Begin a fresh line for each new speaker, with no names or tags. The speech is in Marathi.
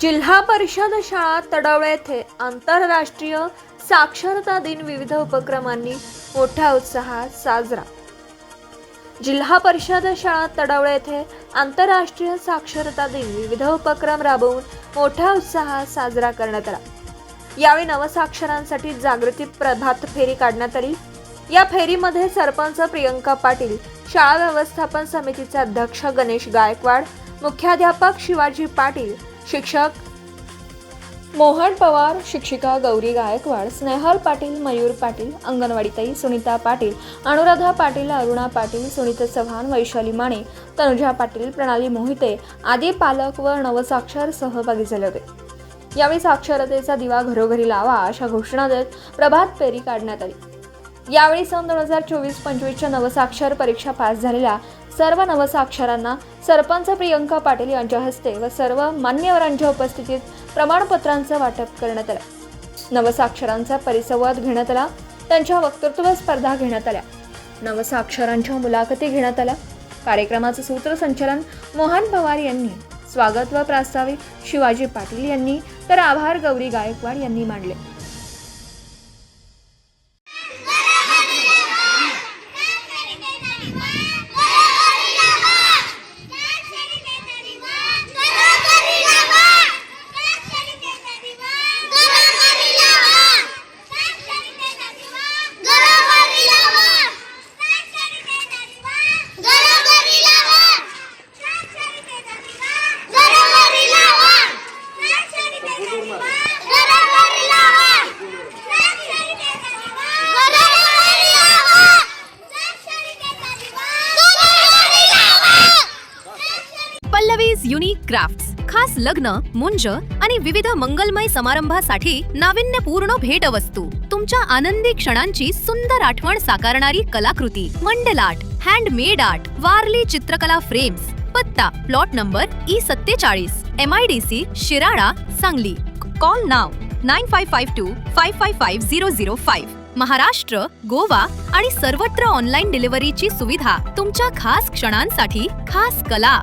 जिल्हा परिषद शाळा तडवळे येथे आंतरराष्ट्रीय साक्षरता दिन विविध उपक्रमांनी मोठ्या उत्साहात साजरा. जिल्हा परिषद शाळा तडवळे येथे आंतरराष्ट्रीय साक्षरता दिन विविध उपक्रम राबवून मोठ्या उत्साहात साजरा करण्यात आला. यावेळी नवसाक्षरांसाठी जागृती प्रभात फेरी काढण्यात आली. या फेरीमध्ये सरपंच प्रियंका पाटील शाळा व्यवस्थापन समितीचे अध्यक्ष गणेश गायकवाड मुख्याध्यापक शिवाजी पाटील शिक्षक मोहन पवार शिक्षिका गौरी गायकवाड स्नेहल पाटील मयूर पाटील अंगणवाडीताई सुनीता पाटील अनुराधा पाटील अरुणा पाटील सुनीता चव्हाण वैशाली माने तनुजा पाटील प्रणाली मोहिते आदी पालक व नवसाक्षर सहभागी झाले होते. यावेळी साक्षरतेचा दिवा घरोघरी लावा अशा घोषणा देत प्रभात फेरी काढण्यात आली. यावेळी सन दोन हजार चोवीस पंचवीसच्या नवसाक्षर परीक्षा पास झालेल्या सर्व नवसाक्षरांना सरपंच प्रियंका पाटील यांच्या हस्ते व सर्व मान्यवरांच्या उपस्थितीत प्रमाणपत्रांचं वाटप करण्यात आलं. नवसाक्षरांचा परिसंवाद घेण्यात आला. त्यांच्या वक्तृत्व स्पर्धा घेण्यात आल्या. नवसाक्षरांच्या मुलाखती घेण्यात आल्या. कार्यक्रमाचं सूत्रसंचालन मोहन पवार यांनी स्वागत व प्रास्ताविक शिवाजी पाटील यांनी तर आभार गौरी गायकवाड यांनी मांडले.
युनिक क्राफ्ट्स खास लग्न मुंज आणि विविध मंगलमय समारंभासाठी नाविन्यपूर्ण भेटवस्तू. तुमच्या आनंदी क्षणांची सुंदर आठवण साकारणारी कलाकृती mandala art handmade art Warli चित्रकला फ्रेम्स पत्ता प्लॉट नंबर ई सत्तेचाळीस M I D C Shirala Sangli. Call now nine five five two five five five zero zero five Maharashtra Goa आणि सर्वत्र ऑनलाईन डिलिव्हरीची सुविधा तुमच्या खास क्षणांसाठी खास कला.